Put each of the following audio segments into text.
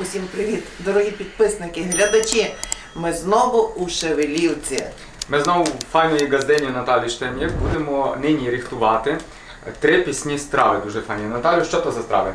Усім привіт, дорогі підписники, глядачі. Ми знову у Шевелівці. Ми знову файної газдині Наталі Штем'єк будемо нині рихтувати три пісні страви. Дуже файні. Наталю, що то за страви?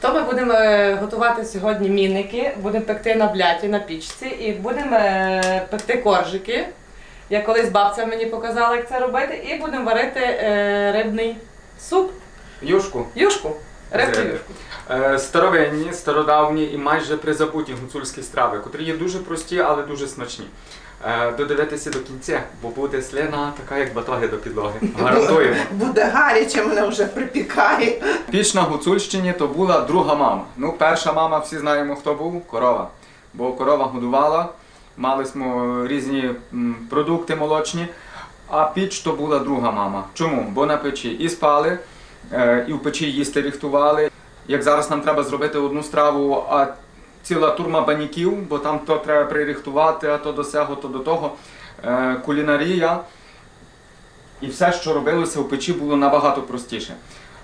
То ми будемо е, готувати сьогодні мінники, будемо пекти на бляті на пічці і будемо е, пекти коржики. Я колись бабця мені показала, як це робити, і будемо варити е, рибний суп, Юшку. юшку. Е, Старовинні, стародавні і майже призабуті гуцульські страви, котрі є дуже прості, але дуже смачні. Е, Додивитися до кінця, бо буде слина така, як батоги до підлоги. Гарантуємо. Буде гаряче, мене вже припікає. Піч на Гуцульщині то була друга мама. Ну, перша мама, всі знаємо, хто був корова. Бо корова годувала, мали smo різні продукти молочні. А піч то була друга мама. Чому? Бо на печі і спали, і в печі їсти ріхтували. Як зараз нам треба зробити одну страву, а ціла турма баніків, бо там то треба приріхтувати, а то до сього, то до того. Е, Кулінарія і все, що робилося в печі, було набагато простіше.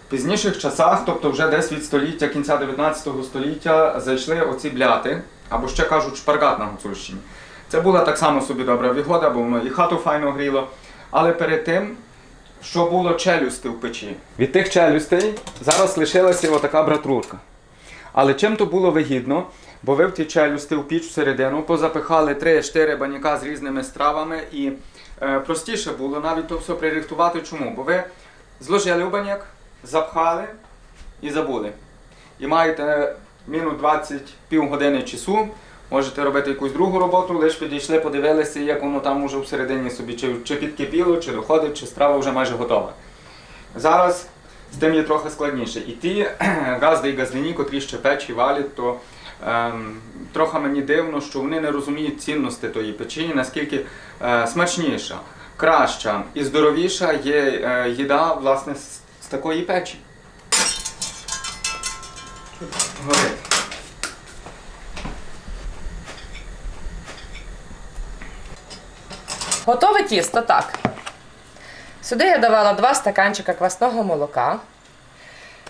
В пізніших часах, тобто вже десь від століття, кінця 19 століття, зайшли оці бляти, або ще кажуть шпаргат на Гуцульщині. Це була так само собі добра вигода, бо воно і хату файно гріло. Але перед тим, що було челюсти в печі. Від тих челюстей зараз лишилася отака братрурка. Але чим то було вигідно, бо ви в ті челюсти в піч всередину позапихали 3-4 баняка з різними стравами і е, простіше було навіть то все пририхтувати. Чому? Бо ви зложили в баняк, запхали і забули. І маєте мінус 20 півгодини часу, можете робити якусь другу роботу, лише підійшли, подивилися, як воно там уже всередині собі, чи, чи підкипіло, чи доходить, чи страва вже майже готова. Зараз з тим є трохи складніше. І ті газди і газлині, котрі ще печі валять, то ем, трохи мені дивно, що вони не розуміють цінності тої печені, наскільки е, смачніша, краща і здоровіша є е, їда власне з, з такої печі. Горить. Готове тісто так. Сюди я давала 2 стаканчика квасного молока,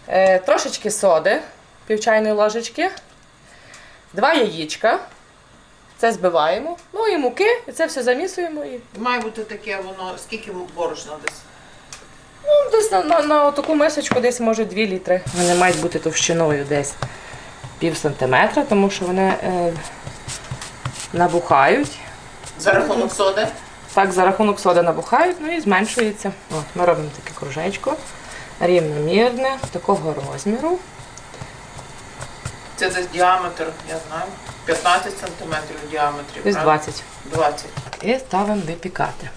е, трошечки соди, пів чайної ложечки, 2 яєчка. Це збиваємо, ну і муки, і це все замісуємо. І, Має бути таке воно, скільки борошна десь. ну, десь на, на, на таку мисочку десь може 2 літри. Вони мають бути товщиною десь пів сантиметра, тому що вони е, набухають. За рахунок соди. Так, за рахунок соди набухають, ну і зменшується. От, ми робимо таке кружечко, рівномірне, такого розміру. Це десь діаметр, я знаю. 15 сантиметрів діаметрів. діаметрі. Десь правда? 20. 20. І ставимо випікати.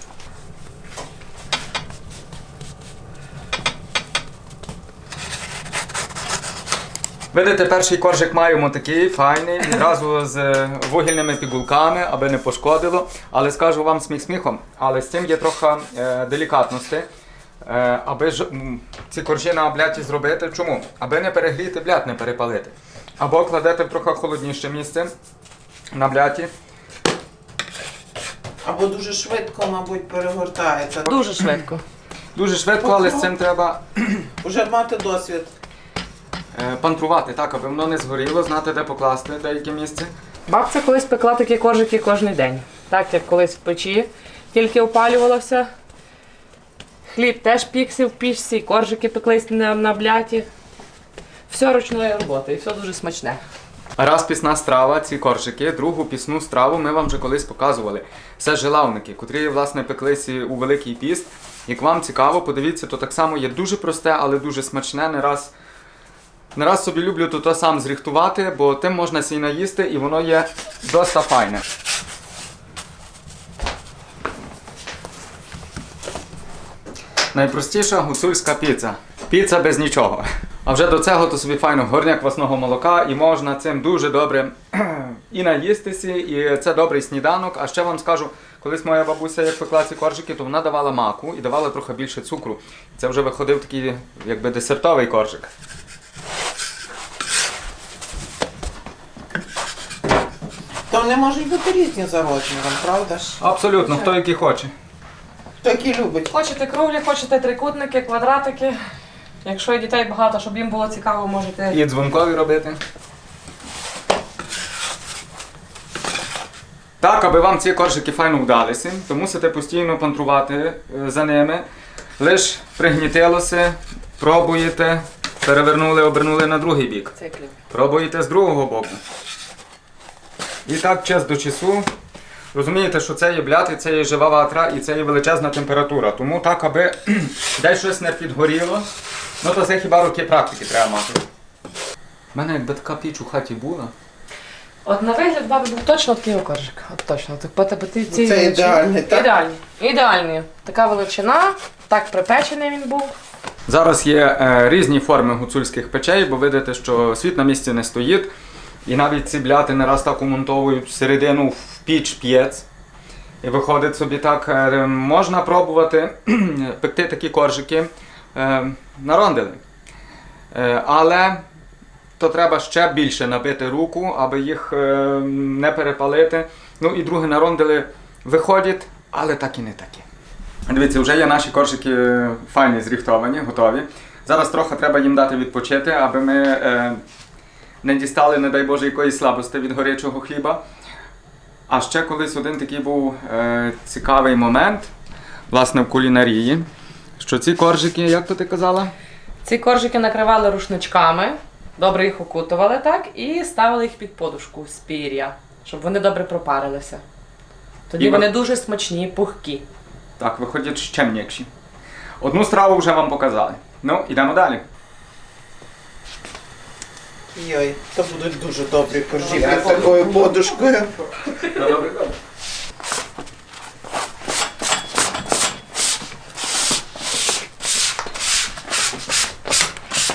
Видите, перший коржик маємо такий файний, відразу з е, вугільними пігулками, аби не пошкодило. Але скажу вам сміх сміхом, але з цим є трохи е, делікатності. Е, аби ж, м, ці коржі на бляті зробити. Чому? Аби не перегріти блят, не перепалити. Або кладете в трохи холодніше місце на бляті. Або дуже швидко, мабуть, перегортається. Дуже швидко. Дуже швидко, але з цим треба Уже мати досвід. Е, пантрувати, так, аби воно не згоріло, знати, де покласти деяке місце. Бабця колись пекла такі коржики кожен день. Так як колись в печі тільки опалювалося. Хліб теж пікся в пічці, коржики пеклись на, на бляті. Все ручної роботи і все дуже смачне. Раз пісна страва, ці коржики, другу пісну страву ми вам вже колись показували. Це жилавники, котрі власне пеклися у Великий піст. Як вам цікаво, подивіться, то так само є дуже просте, але дуже смачне. Не раз, не раз собі люблю то сам зріхтувати, бо тим можна сій наїсти і воно є досить файне. Найпростіша гуцульська піца. Піца без нічого. А вже до цього то собі файно горняк квасного молока і можна цим дуже добре і наїстися, і це добрий сніданок. А ще вам скажу, колись моя бабуся як пекла ці коржики, то вона давала маку і давала трохи більше цукру. Це вже виходив такий якби десертовий коржик. То вони можуть бути різні за розміром, правда ж? Абсолютно, хто який хоче. Хто який любить. Хочете круглі, хочете трикутники, квадратики. Якщо є дітей багато, щоб їм було цікаво, можете І дзвонкові робити. Так, аби вам ці коржики файно вдалися, то мусите постійно пантрувати е, за ними. Лиш пригнітилося, пробуєте, перевернули, обернули на другий бік. Пробуєте з другого боку. І так час до часу. Розумієте, що це є бляти, це є жива ватра і це є величезна температура. Тому так, аби десь щось не підгоріло, ну то це хіба роки практики треба мати. У мене якби така піч у хаті була. От на вигляд баби був точно такий окоржик. От точно. Так по тебе ти ці Це ідеальний, так? Ідеальний. Ідеальний. Така величина, так припечений він був. Зараз є е, різні форми гуцульських печей, бо видите, що світ на місці не стоїть. І навіть ці бляти не раз так умонтовують всередину в піч п'єць. І виходить собі так, е, можна пробувати пекти такі коржики е, на рондели. Е, але то треба ще більше набити руку, аби їх не перепалити. Ну і друге на рондели виходять, але так і не такі. Дивіться, вже є наші коржики файні, зріхтовані, готові. Зараз трохи треба їм дати відпочити, аби ми не дістали, не дай Боже, якоїсь слабості від горячого хліба. А ще колись один такий був е, цікавий момент, власне, в кулінарії, що ці коржики, як то ти казала? Ці коржики накривали рушничками, добре їх окутували так і ставили їх під подушку з пір'я, щоб вони добре пропарилися. Тоді І ви- вони дуже смачні, пухкі. Так, виходять ще м'якші. Одну страву вже вам показали. Ну, йдемо далі. Йой, то будуть дуже добрі коржі під такою подушкою.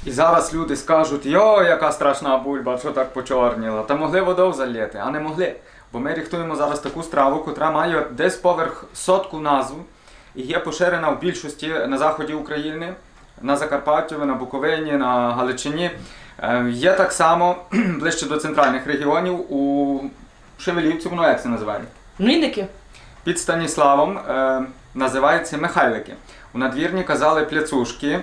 І зараз люди скажуть, йо, яка страшна бульба, що так почорніла. Та могли водою залити, а не могли. Бо ми ріхтуємо зараз таку страву, котра має десь поверх сотку назву і є поширена в більшості на заході України, на Закарпатті, на Буковині, на Галичині. Е, Є так само ближче до центральних регіонів у Шевелівці, воно як це називає? Млінники. Під Станіславом е, називаються Михайлики. У надвірні казали пляцушки,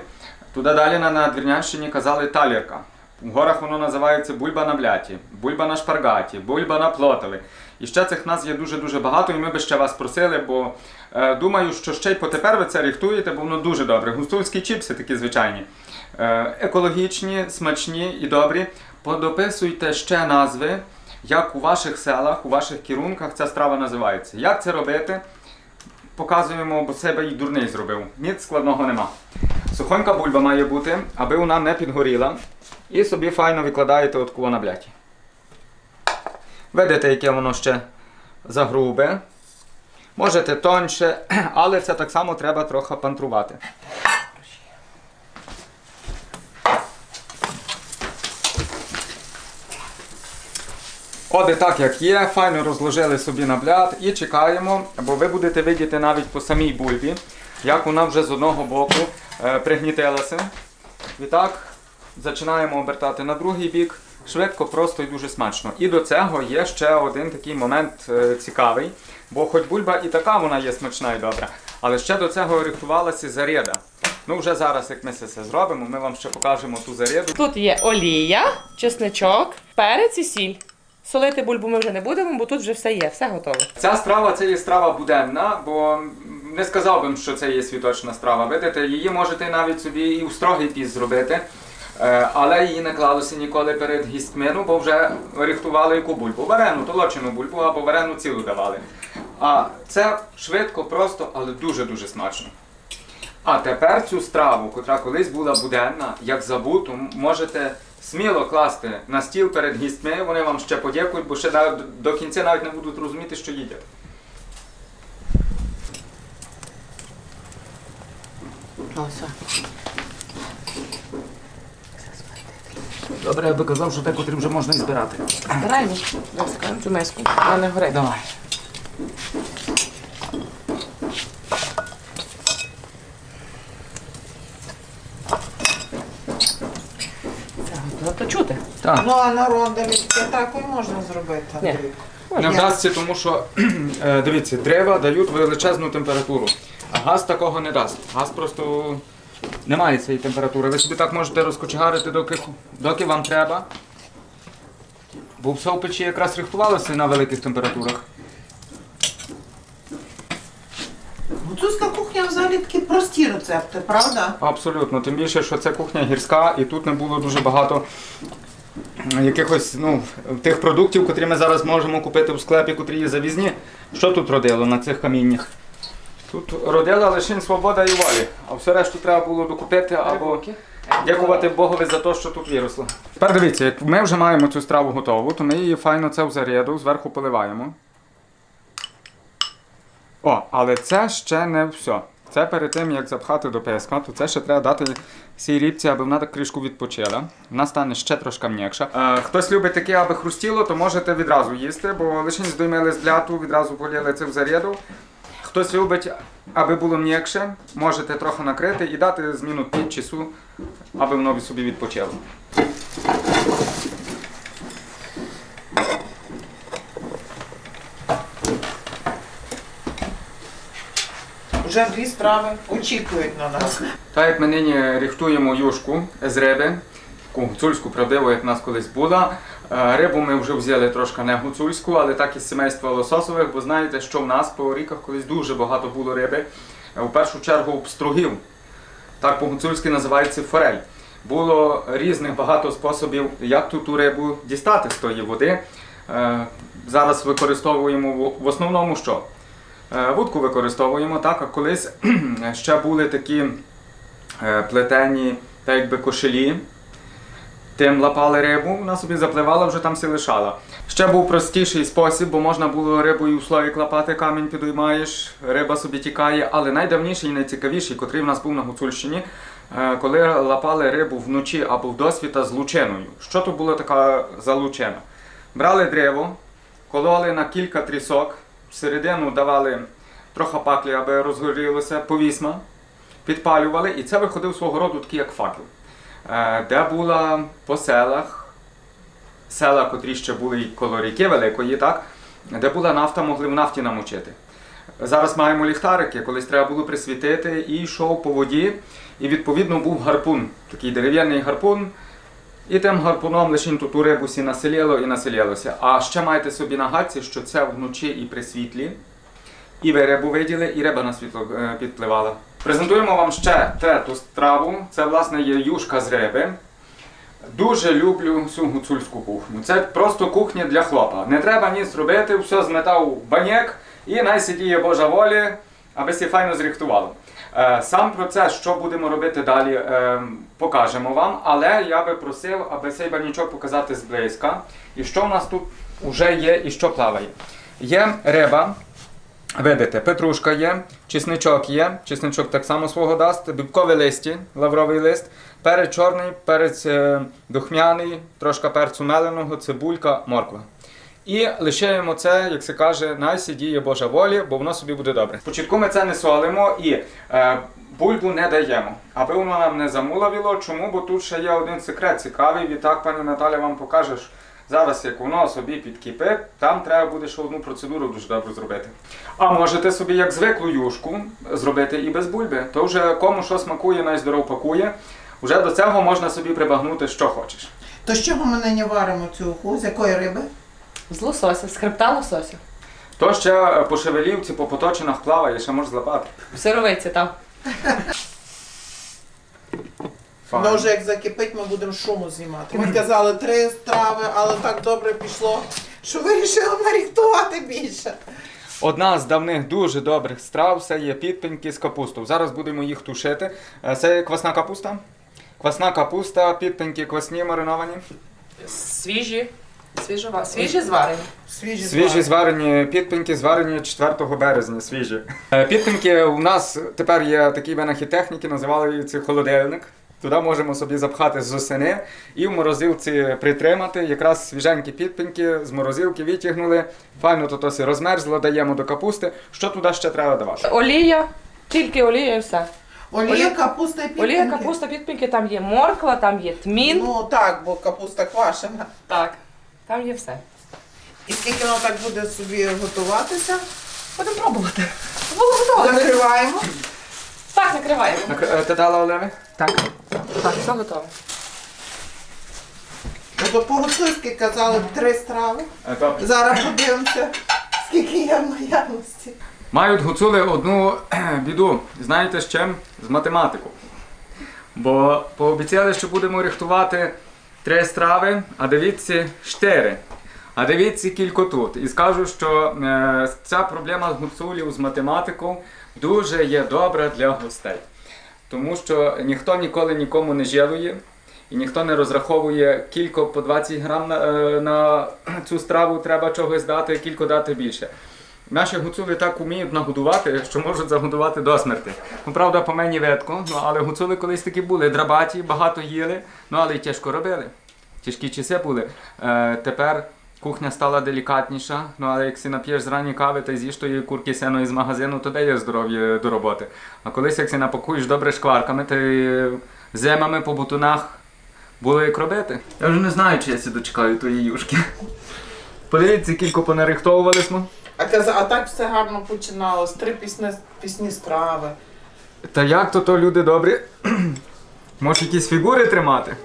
туди далі на надвірнянщині казали талірка. У горах воно називається бульба на бляті, бульба на шпаргаті, бульба на плотові. І ще цих назв є дуже-дуже багато, і ми би ще вас просили, бо е, думаю, що ще й потепер ви це ріхтуєте, бо воно дуже добре. Густульські чіпси такі звичайні. Е, екологічні, смачні і добрі. Подописуйте ще назви, як у ваших селах, у ваших керунках ця страва називається. Як це робити? Показуємо, бо себе і дурний зробив. Ніц складного нема. Сухонька бульба має бути, аби вона не підгоріла. І собі файно викладаєте от кого на бляті. Видите, яке воно ще загрубе. Можете тоньше, але це так само треба трохи пантрувати. І так як є, файно розложили собі на бляд і чекаємо, бо ви будете видіти навіть по самій бульбі, як вона вже з одного боку е, пригнітилася. І так, починаємо обертати на другий бік. Швидко, просто і дуже смачно. І до цього є ще один такий момент е, цікавий, бо хоч бульба і така вона є смачна і добра, але ще до цього рихтувалася заряда. Ну вже зараз, як ми це зробимо, ми вам ще покажемо ту заряду. Тут є олія, чесничок, перець і сіль. Солити бульбу ми вже не будемо, бо тут вже все є, все готове. Ця страва це є страва буденна, бо не сказав би, що це є світочна страва. Видите, її можете навіть собі і у строгий піс зробити, але її не клалося ніколи перед гістьми, ну, бо вже рихтували яку бульбу. Варену, толочену бульбу або варену цілу давали. А це швидко, просто, але дуже-дуже смачно. А тепер цю страву, котра колись була буденна, як забуту, можете сміло класти на стіл перед гістьми, вони вам ще подякують, бо ще до кінця навіть не будуть розуміти, що їдять. Все. Добре, я би казав, що те, котрі вже можна і збирати. Збираємо. Десь цю миску. Вона не горить. Давай. Ну, то чути. Так. Ну а на ронделі так і можна зробити, Ні. Андрій. Не вдасться, тому що е, дивіться, дерева дають величезну температуру, а газ такого не дасть. Газ просто немає цієї температури. Ви собі так можете розкочегарити, доки доки вам треба. Бо все в печі якраз рихтувалося на великих температурах. Гуцузька кухня взагалі такі прості рецепти, правда? Абсолютно. Тим більше, що це кухня гірська і тут не було дуже багато якихось ну, тих продуктів, котрі ми зараз можемо купити у склепі, котрі є завізні. Що тут родило на цих каміннях? Тут родила лише свобода і волі, а все решту треба було докупити або дякувати Богові за те, що тут виросло. Тепер дивіться, як ми вже маємо цю страву готову, то ми її файно це в заряду, зверху поливаємо. О, але це ще не все. Це перед тим, як запхати до песка, то це ще треба дати цій рібці, аби вона так кришку відпочила. Вона стане ще трошки м'якша. Е, хтось любить таке, аби хрустіло, то можете відразу їсти, бо лише здоймили з бляту, відразу поліли це в заряду. Хтось любить, аби було м'якше, можете трохи накрити і дати з минут 5 часу, аби воно собі відпочило. Вже дві страви очікують на нас. Так як ми нині рихтуємо юшку з риби, гуцульську правдиву, як в нас колись була. Е, Рибу ми вже взяли трошки не гуцульську, але так із сімейства лососових, бо знаєте, що в нас по ріках колись дуже багато було риби. Е, У першу чергу пстругів. Так по-гуцульськи називається форель. Було різних багато способів, як ту, ту рибу дістати з тої води. Е, Зараз використовуємо в- основному що? Е, Вудку використовуємо так, а колись ще були такі е, плетені, так якби кошелі. Тим лапали рибу, вона собі запливала, вже там лишала. Ще був простіший спосіб, бо можна було рибою в слоїк лапати, камінь підіймаєш, риба собі тікає. Але найдавніший і найцікавіший, котрий в нас був на Гуцульщині, е, коли лапали рибу вночі або в досвіта з лучиною. Що то була така за лучина? Брали древо, кололи на кілька трісок, всередину давали трохи паклі, аби розгорілося повісма, підпалювали, і це виходив свого роду такий як факел. Е, Де була по селах, села, котрі ще були коло ріки великої, так? де була нафта, могли в нафті намочити. Зараз маємо ліхтарики, колись треба було присвітити і йшов по воді, і відповідно був гарпун, такий дерев'яний гарпун. І тим гарпуном лише тут у рибу сі населіло і населялося. А ще маєте собі на гадці, що це вночі і при світлі. І ви рибу виділи, і риба на світло е, підпливала. Презентуємо вам ще трету страву. Це, власне, є юшка з риби. Дуже люблю цю гуцульську кухню. Це просто кухня для хлопа. Не треба ніц робити, все зметав баняк і най сидіє Божа волі, аби сі файно зріхтувало. Е, Сам процес, що будемо робити далі, е, покажемо вам, але я би просив, аби цей банячок показати зблизька. І що в нас тут вже є і що плаває. Є риба, Видите, петрушка є, чесничок є, чесничок так само свого дасть, бібкові листі, лавровий лист, перець чорний, перець е, духмяний, трошки перцю меленого, цибулька, морква. І лишаємо це, як се каже, найсі діє Божа волі, бо воно собі буде добре. Спочатку ми це не солимо і е, бульбу не даємо, аби воно нам не замулавіло. Чому? Бо тут ще є один секрет цікавий. Відтак, пані Наталя вам покаже, що Зараз, як воно собі підкипить, там треба буде ще одну процедуру дуже добре зробити. А можете собі як звиклу юшку зробити і без бульби. То вже кому що смакує, найздоров пакує. Вже до цього можна собі прибагнути, що хочеш. То з чого ми нині варимо цю уху? З якої риби? З лосося, з хребта лосося. То ще по шевелівці, по поточинах плаває, ще можеш злапати. В сировиці там. Ну вже як закипить, ми будемо шуму знімати. Ми казали три страви, але так добре пішло, що вирішили наріхтувати більше. Одна з давних дуже добрих страв це є підпеньки з капустою. Зараз будемо їх тушити. Е, Це квасна капуста. Квасна капуста, підпеньки квасні мариновані. Свіжі. Свіжова. Свіжі зварені. Свіжі, Свіжі зварені підпеньки, зварені 4 березня. Свіжі. Е, Підпеньки у нас тепер є такі винахід техніки, називали це холодильник. Туди можемо собі запхати з осени і в морозилці притримати. Якраз свіженькі підпеньки з морозилки витягнули. Файно то все розмерзло, даємо до капусти. Що туди ще треба давати? Олія. Тільки олія і все. Олія, капуста і підпинки. Олія, капуста, підпінки, там є морква, там є тмін. Ну так, бо капуста квашена. Так. Там є все. І скільки воно так буде собі готуватися, Будемо пробувати. Було готово. закриваємо. Так, накриваємо. Е, Ти дала Олеви? Так. Так, все готово. Ну, то по-гуцульськи казали три страви. Е, Зараз подивимося, скільки є в наявності. Мають гуцули одну біду. Знаєте з чим? З математику. Бо пообіцяли, що будемо рихтувати три страви, а дивіться чотири. А дивіться кілько тут. І скажу, що е, ця проблема гуцулів з математикою дуже є добра для гостей. Тому що ніхто ніколи нікому не жалує, і ніхто не розраховує кілько по 20 грам на, е, на цю страву треба чогось дати, кілько дати більше. Наші гуцули так вміють нагодувати, що можуть загодувати до смерти. Ну, правда, по мені ветко, ну, але гуцули колись такі були, драбаті, багато їли, ну але й тяжко робили. Тяжкі часи були. Е, тепер кухня стала делікатніша, ну але як си нап'єш зрані кави та з'їш тої курки сено із магазину, то де є здоров'я до роботи. А колись як си напакуєш добре шкварками, та й зимами по бутунах було як робити. Я вже не знаю, чи я сі дочекаю тої юшки. Подивіться, кілько понарихтовували ми. А, каза, а так все гарно починалось. Три пісні, пісні страви. Та як то то люди добрі? Може якісь фігури тримати?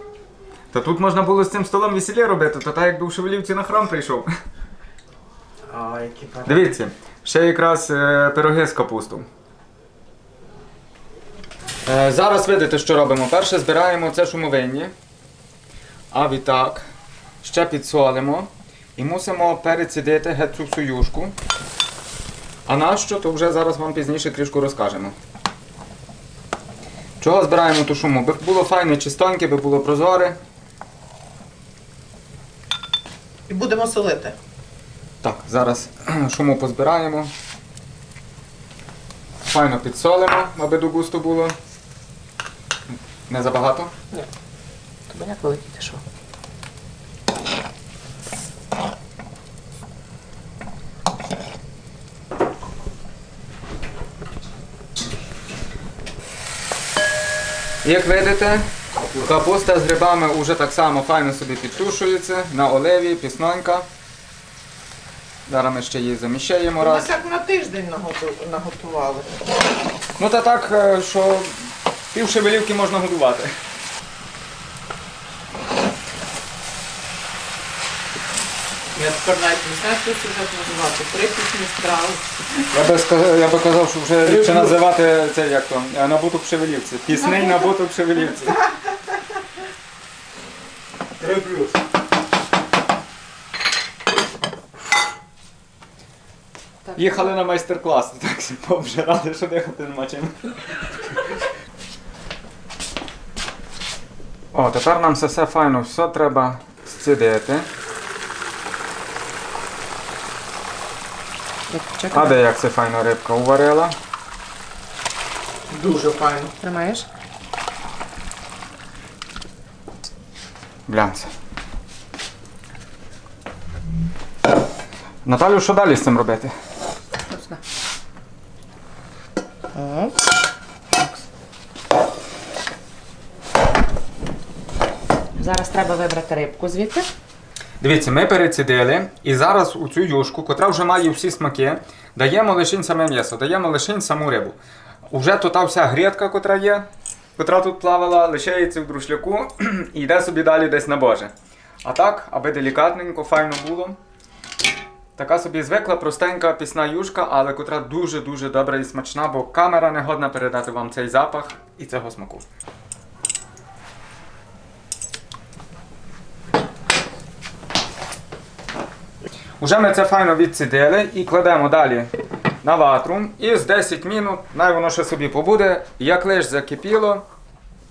Та тут можна було з цим столом весілля робити, то так якби в Шевелівці на храм прийшов. А, які пара. Дивіться, ще якраз е, пироги з капусту. Е, зараз видите, що робимо. Перше збираємо це шумовинні. А відтак ще підсолимо. І мусимо перецідити геть цю всю юшку. А нащо, то вже зараз вам пізніше трішку розкажемо. Чого збираємо ту шуму? Би було файне, чистеньке, би було прозоре. І будемо солити. Так, зараз шуму позбираємо. Файно підсолимо, аби до густу було. Не забагато. Ні. Тобі як великий що? Як видите, капуста з грибами вже так само файно собі підтушується на оливі, піснонька. Зараз ми ще її заміщаємо Ми раз. так на тиждень наготували. Ну та так, е, що пів шевелівки можна годувати. Я тепер навіть не знаю, що сюжет називати. Три пісні страви. Я би, я би казав, що вже ліпше називати це як то е, набуток шевелівці. Пісний набуток шевелівці. Плюс. Їхали на майстер-клас, так пообжирали, що дихати нема чим. О, тепер нам це все файно, все треба зцідити. А де як це файно рибка уварила? Дуже файно. Тримаєш? Глянься. Наталю, що далі з цим робити? Зараз треба вибрати рибку звідти. Дивіться, ми перецідили і зараз у цю юшку, котра вже має всі смаки, даємо лише саме м'ясо, даємо лише саму рибу. Уже то та вся грядка, котра є, котра тут плавала, лишається в друшляку і йде собі далі десь на Боже. А так, аби делікатненько, файно було. Така собі звикла, простенька пісна юшка, але котра дуже-дуже добра і смачна, бо камера не годна передати вам цей запах і цього смаку. Уже ми це файно відсидили і кладемо далі на ватру. І з 10 минут, най воно ще собі побуде. Як лиш закипіло,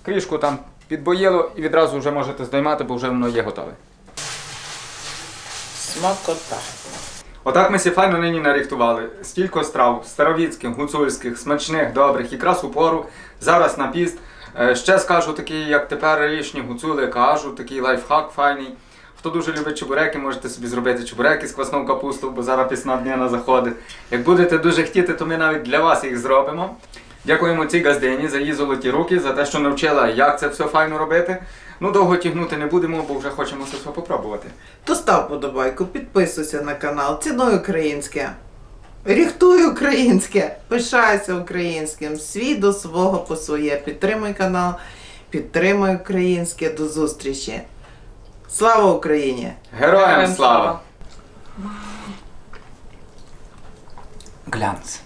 крішку там підбоїло і відразу вже можете здоймати, бо вже воно є готове. Смакота. Отак ми сі файно нині нарихтували. Стільки страв старовіцьких, гуцульських, смачних, добрих, якраз у пору. Зараз на піст. Е, Ще скажу такий, як теперішні гуцули кажу, такий лайфхак файний. Хто дуже любить чебуреки, можете собі зробити чебуреки з квасною капустою, бо зараз пісна дня заходить. Як будете дуже хотіти, то ми навіть для вас їх зробимо. Дякуємо цій газдині за її золоті руки, за те, що навчила, як це все файно робити. Ну, довго тягнути не будемо, бо вже хочемо це все попробувати. То став подобайку, підписуйся на канал, цінуй українське. Ріхтуй українське, пишайся українським, свій до свого по своє. Підтримуй канал, підтримуй українське. До зустрічі. Слава Україні! Героям слава! Глянц.